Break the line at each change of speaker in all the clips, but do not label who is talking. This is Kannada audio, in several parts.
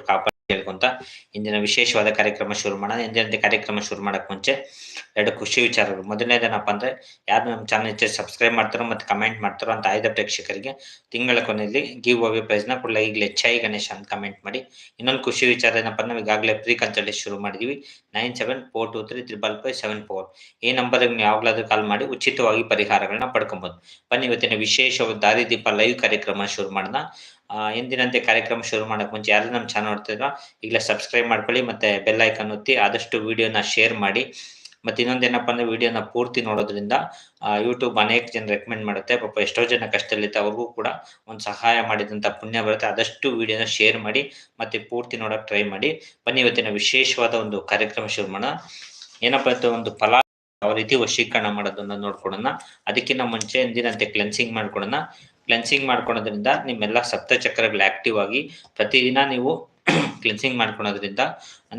ಕೊಟ್ಟು ಕಾಪಾಡಿ ಹೇಳ್ಕೊಂತ ಇಂದಿನ ವಿಶೇಷವಾದ ಕಾರ್ಯಕ್ರಮ ಶುರು ಮಾಡೋಣ. ಎಂದಿನಂತೆ ಕಾರ್ಯಕ್ರಮ ಶುರು ಮಾಡಕ್ ಮುಂಚೆ ಎರಡು ಖುಷಿ ವಿಚಾರಗಳು. ಮೊದಲನೇದೇನಪ್ಪ ಅಂದ್ರೆ, ಯಾರು ನಮ್ಮ ಚಾನಲ್ ಸಬ್ಸ್ಕ್ರೈಬ್ ಮಾಡ್ತಾರೋ ಮತ್ತೆ ಕಮೆಂಟ್ ಮಾಡ್ತಾರೋ ಅಂತ ಆಯ್ದ ಪ್ರೇಕ್ಷಕರಿಗೆ ತಿಂಗಳ ಕೊನೆಯಲ್ಲಿ ಗಿವ್ ಅವೇ ಪ್ರೈಸ್ನ ಕೊಡಲ ಈಗಲೇ ಚೈ ಗಣೇಶ್ ಅಂತ ಕಮೆಂಟ್ ಮಾಡಿ. ಇನ್ನೊಂದು ಖುಷಿ ವಿಚಾರ ಏನಪ್ಪ ನಾವು ಈಗಾಗಲೇ ಪ್ರೀ ಕನ್ಸಲ್ಟೇಷನ್ ಶುರು ಮಾಡಿದೀವಿ. Nine seven four two three triple five seven four ಈ ನಂಬರ್ಗೆ ನೀವು ಯಾವಾಗಲಾದ್ರೂ ಕಾಲ್ ಮಾಡಿ ಉಚಿತವಾಗಿ ಪರಿಹಾರಗಳನ್ನ ಪಡ್ಕೊಬಹುದು ಬನ್ನಿ ಇವತ್ತಿನ ವಿಶೇಷ ದಾರಿದೀಪ ಲೈವ್ ಕಾರ್ಯಕ್ರಮ ಶುರು ಮಾಡೋಣ. ಎಂದಿನಂತೆ ಕಾರ್ಯಕ್ರಮ ಶುರು ಮಾಡಕ್ ಮುಂಚೆ ಯಾರು ನಮ್ಮ ಚಾನಲ್ ನೋಡ್ತಿದ್ರ ಈಗಲೇ ಸಬ್ಸ್ಕ್ರೈಬ್ ಮಾಡ್ಕೊಳ್ಳಿ ಮತ್ತೆ ಬೆಲ್ ಐಕನ್ ಒತ್ತಿ ಆದಷ್ಟು ವಿಡಿಯೋನ ಶೇರ್ ಮಾಡಿ. ಮತ್ತೆ ಇನ್ನೊಂದೇನಪ್ಪ ಅಂದ್ರೆ ವಿಡಿಯೋನ ಪೂರ್ತಿ ನೋಡೋದ್ರಿಂದ ಯೂಟ್ಯೂಬ್ ಅನೇಕ ಜನ ರೆಕಮೆಂಡ್ ಮಾಡುತ್ತೆ. ಪಾಪ ಎಷ್ಟೋ ಜನ ಕಷ್ಟದಲ್ಲಿತ್ತು ಅವ್ರಿಗೂ ಕೂಡ ಒಂದು ಸಹಾಯ ಮಾಡಿದಂತ ಪುಣ್ಯ ಬರುತ್ತೆ. ಆದಷ್ಟು ವಿಡಿಯೋನ ಶೇರ್ ಮಾಡಿ, ಮತ್ತೆ ಪೂರ್ತಿ ನೋಡಕ್ ಟ್ರೈ ಮಾಡಿ. ಬನ್ನಿ ಇವತ್ತಿನ ವಿಶೇಷವಾದ ಒಂದು ಕಾರ್ಯಕ್ರಮ ಶುರು ಮಾಡೋಣ. ಏನಪ್ಪ ಅಂತ ಒಂದು ಫಲ ಯಾವ ರೀತಿ ವಶೀಕರಣ ಮಾಡೋದನ್ನ ನೋಡ್ಕೊಡೋಣ ಅದಕ್ಕಿಂತ ಮುಂಚೆ ಎಂದಿನಂತೆ ಕ್ಲೆನ್ಸಿಂಗ್ ಮಾಡ್ಕೊಡೋಣ ಕ್ಲೆನ್ಸಿಂಗ್ ಮಾಡ್ಕೊಳೋದ್ರಿಂದ ನಿಮ್ಮೆಲ್ಲ ಸಪ್ತ ಚಕ್ರಗಳು ಆಕ್ಟಿವ್ ಆಗಿ ಪ್ರತಿದಿನ ನೀವು ಕ್ಲೆನ್ಸಿಂಗ್ ಮಾಡ್ಕೊಳೋದ್ರಿಂದ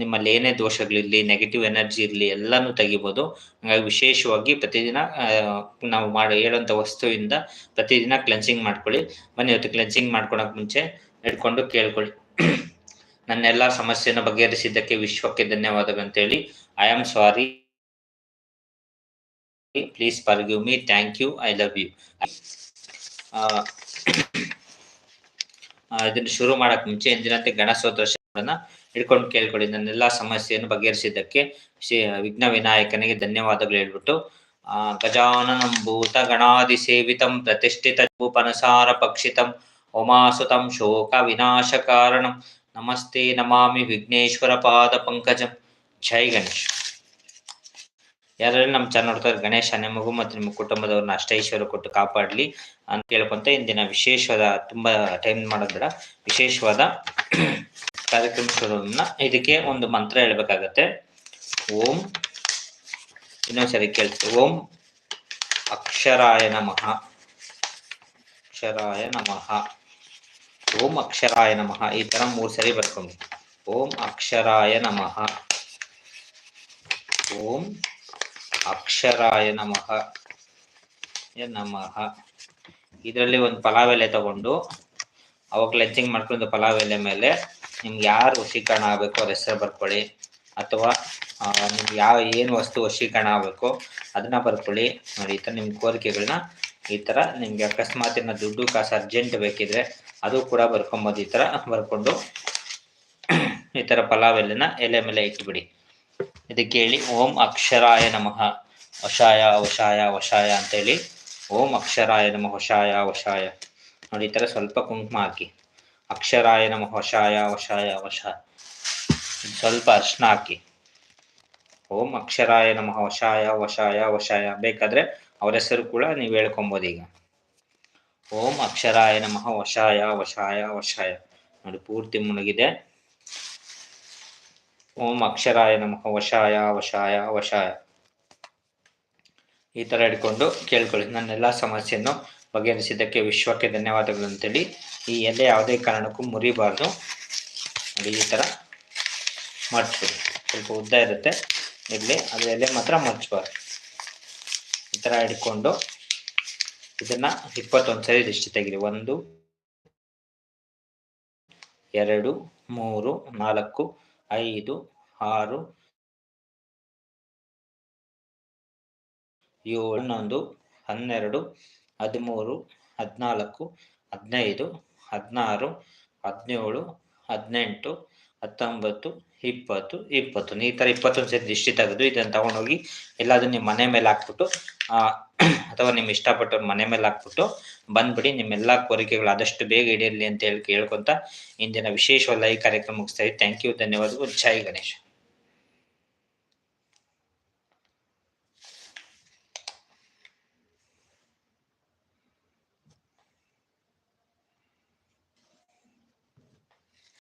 ನಿಮ್ಮಲ್ಲಿ ಏನೇ ದೋಷಗಳಿರಲಿ ನೆಗೆಟಿವ್ ಎನರ್ಜಿ ಇರಲಿ ಎಲ್ಲಾನು ತೆಗಿಬೋದು. ಹಾಗಾಗಿ ವಿಶೇಷವಾಗಿ ಪ್ರತಿದಿನ ನಾವು ಮಾಡೋ, ಹೇಳುವಂತ ವಸ್ತುವಿಂದ ಪ್ರತಿದಿನ ಕ್ಲೆನ್ಸಿಂಗ್ ಮಾಡ್ಕೊಳ್ಳಿ. ಬನ್ನಿ ಇವತ್ತು ಕ್ಲೆನ್ಸಿಂಗ್ ಮಾಡ್ಕೊಳಕ್ ಮುಂಚೆ ಹಿಡ್ಕೊಂಡು ಕೇಳ್ಕೊಳ್ಳಿ. ಎಲ್ಲಾ ಸಮಸ್ಯೆನ ಬಗೆಹರಿಸಿದ್ದಕ್ಕೆ ವಿಶ್ವಕ್ಕೆ ಧನ್ಯವಾದಗಳು ಅಂತೇಳಿ. I am sorry please forgive me thank you I love you ಇದನ್ನು ಶುರು ಮಾಡಕ್ ಮುಂಚೆ ಎಂದಿನಂತೆ ಗಣಸೋತ್ರ ಹಿಡ್ಕೊಂಡು ಕೇಳ್ಕೊಳ್ಳಿ. ನನ್ನೆಲ್ಲ ಸಮಸ್ಯೆಯನ್ನು ಬಗೆಹರಿಸಿದ್ದಕ್ಕೆ ಶ್ರೀ ವಿಘ್ನ ವಿನಾಯಕನಿಗೆ ಧನ್ಯವಾದಗಳು ಹೇಳ್ಬಿಟ್ಟು, ಆ, ಗಜಾನನಂ ಭೂತ ಗಣಾದಿ ಸೇವಿತಂ ಪ್ರತಿಷ್ಠಿತ ಭೂಪನಸಾರ ಪಕ್ಷಿತಂ ಉಮಾಸುತಂ ಶೋಕ ವಿನಾಶ ಕಾರಣಂ ನಮಸ್ತೆ ನಮಾಮಿ ವಿಘ್ನೇಶ್ವರ ಪಾದ ಪಂಕಜಂ. ಜೈ ಗಣೇಶ್. ಯಾರಲ್ಲಿ ನಮ್ಮ ಚಾನಲ್ ನೋಡ್ತಾರೆ ಗಣೇಶ ನಿಮಗೂ ಮತ್ತು ನಿಮ್ಮ ಕುಟುಂಬದವ್ರನ್ನ ಅಷ್ಟೈಶ್ವರ ಕೊಟ್ಟು ಕಾಪಾಡಲಿ ಅಂತ ಕೇಳ್ಕೊಂತ ಇಂದಿನ ವಿಶೇಷವಾದ, ತುಂಬಾ ಟೈಮ್ ಮಾಡೋದ್ರ ವಿಶೇಷವಾದ ಕಾರ್ಯಕ್ರಮ ಶುರುವನ್ನ ಇದಕ್ಕೆ ಒಂದು ಮಂತ್ರ ಹೇಳ್ಬೇಕಾಗತ್ತೆ. ಓಂ, ಇನ್ನೊಂದ್ಸರಿ ಕೇಳ್ತೀವಿ ಓಂ ಅಕ್ಷರಾಯ ನಮಃ. ಅಕ್ಷರಾಯ ನಮಃ. ಓಂ ಅಕ್ಷರಾಯ ನಮಃ. ಈ ತರ ಮೂರು ಸರಿ ಬರ್ಕೊಂಡು ಓಂ ಅಕ್ಷರಾಯ ನಮಃ. ಓಂ ಅಕ್ಷರಾಯ ನಮಃ. ನಮಃ. ಇದರಲ್ಲಿ ಒಂದು ಪಲಾವ್ ಎಲೆ ತಗೊಂಡು ಅವಾಗ ಕ್ಲೆನ್ಸಿಂಗ್ ಮಾಡ್ಕೊಂಡು ಪಲಾವ್ ಎಲೆ ಮೇಲೆ ನಿಮ್ಗೆ ಯಾರು ವಶೀಕರಣ ಆಗಬೇಕು, ಅವ್ರ ಹೆಸರು ಬರ್ಕೊಳ್ಳಿ. ಅಥವಾ ನಿಮ್ಗೆ ಯಾವ, ಏನು ವಸ್ತು ವಶೀಕರಣ ಆಗಬೇಕು, ಅದನ್ನ ಬರ್ಕೊಳ್ಳಿ. ನೋಡಿ, ಈ ಥರ ನಿಮ್ಮ ಕೋರಿಕೆಗಳನ್ನ ಈ ಥರ ನಿಮಗೆ ಅಕಸ್ಮಾತ್ ಇನ್ನ ದುಡ್ಡು ಕಾಸು ಅರ್ಜೆಂಟ್ ಬೇಕಿದ್ರೆ ಅದು ಕೂಡ ಬರ್ಕೊಂಬೋದು ಈ ಥರ ಬರ್ಕೊಂಡು ಈ ಥರ ಪಲಾವ್ ಎಲೆನ ಎಲೆ ಮೇಲೆ ಇಟ್ಬಿಡಿ. ಇದಕ್ಕೆ ಹೇಳಿ ಓಂ ಅಕ್ಷರಾಯ ನಮಃ. ವಶಾಯ ವಶಾಯ ವಶಾಯ ಅಂತೇಳಿ, ಓಂ ಅಕ್ಷರಾಯ ನಮಃ, ವಶಾಯ ವಶಾಯ. ನೋಡಿ, ಈ ಥರ ಸ್ವಲ್ಪ ಕುಂಕುಮ ಹಾಕಿ. ಅಕ್ಷರಾಯ ನಮಃ ವಶಾಯ ವಶಾಯ ವಶಾಯ ಸ್ವಲ್ಪ ಅರ್ಶನ ಹಾಕಿ. ಓಂ ಅಕ್ಷರಾಯ ನಮಃ ವಶಾಯ ವಶಾಯ ವಶಾಯ. ಬೇಕಾದ್ರೆ ಅವರ ಹೆಸರು ಕೂಡ ನೀವು ಹೇಳ್ಕೊಬೋದು ಈಗ. ಓಂ ಅಕ್ಷರಾಯ ನಮಃ ವಶಾಯ ವಶಾಯ ವಶಾಯ. ನೋಡಿ ಪೂರ್ತಿ ಮುಳುಗಿದೆ ಓಂ ಅಕ್ಷರಾಯ ನಮಃ ವಶಾಯ ವಶಾಯ ವಶಾಯ. ಈ ತರ ಹಿಡ್ಕೊಂಡು ಕೇಳ್ಕೊಳ್ಳಿ. ನನ್ನೆಲ್ಲ ಸಮಸ್ಯೆಯನ್ನು ಬಗೆಹರಿಸಿದ್ದಕ್ಕೆ ವಿಶ್ವಕ್ಕೆ ಧನ್ಯವಾದಗಳು ಅಂತೇಳಿ. ಈ ಎಲೆ ಯಾವುದೇ ಕಾರಣಕ್ಕೂ ಮುರಿಬಾರ್ದು. ನೋಡಿ, ಈ ತರ ಮಡ್ಚ್ಬಿಡಿ ಸ್ವಲ್ಪ ಉದ್ದ ಇರುತ್ತೆ. ಇಲ್ಲಿ ಅದು ಎಲೆ ಮಾತ್ರ ಮಡ್ಚ್ಬಾರ್ದು ಈ ತರ ಹಿಡ್ಕೊಂಡು ಇದನ್ನ ಇಪ್ಪತ್ತೊಂದು ಸರಿ ದೃಷ್ಟಿ ತೆಗಿರಿ. ಒಂದು, ಎರಡು, ಮೂರು, ನಾಲ್ಕು, ಐದು, ಆರು, ಏಳು, ಹನ್ನೊಂದು, ಹನ್ನೆರಡು ಹದಿಮೂರು, ಹದಿನಾಲ್ಕು, ಹದಿನೈದು, ಹದಿನಾರು, ಹದಿನೇಳು, ಹದಿನೆಂಟು, ಹತ್ತೊಂಬತ್ತು, ಇಪ್ಪತ್ತು ಇಪ್ಪತ್ತು. ಈ ಥರ ಇಪ್ಪತ್ತೊಂದು ಸೇರಿ ದಿಷ್ಟಿ ತೆಗೆದು ಇದನ್ನು ತಗೊಂಡೋಗಿ ಎಲ್ಲದನ್ನ ನಿಮ್ಮ ಮನೆ ಮೇಲೆ ಹಾಕ್ಬಿಟ್ಟು ಅಥವಾ ನಿಮ್ಮ ಇಷ್ಟಪಟ್ಟವ್ರ ಮನೆ ಮೇಲೆ ಹಾಕ್ಬಿಟ್ಟು ಬಂದ್ಬಿಡಿ. ನಿಮ್ಮೆಲ್ಲ ಕೋರಿಕೆಗಳು ಆದಷ್ಟು ಬೇಗ ಈಡೇರಲಿ ಅಂತ ಹೇಳಿ ಕೇಳ್ಕೊತ ಇಂದಿನ ವಿಶೇಷ ಈ ಕಾರ್ಯಕ್ರಮ ಮುಗಿಸ್ತಾ ಇದ್ದೀವಿ ಥ್ಯಾಂಕ್ ಯು ಧನ್ಯವಾದಗಳು. ಜೈ ಗಣೇಶ್.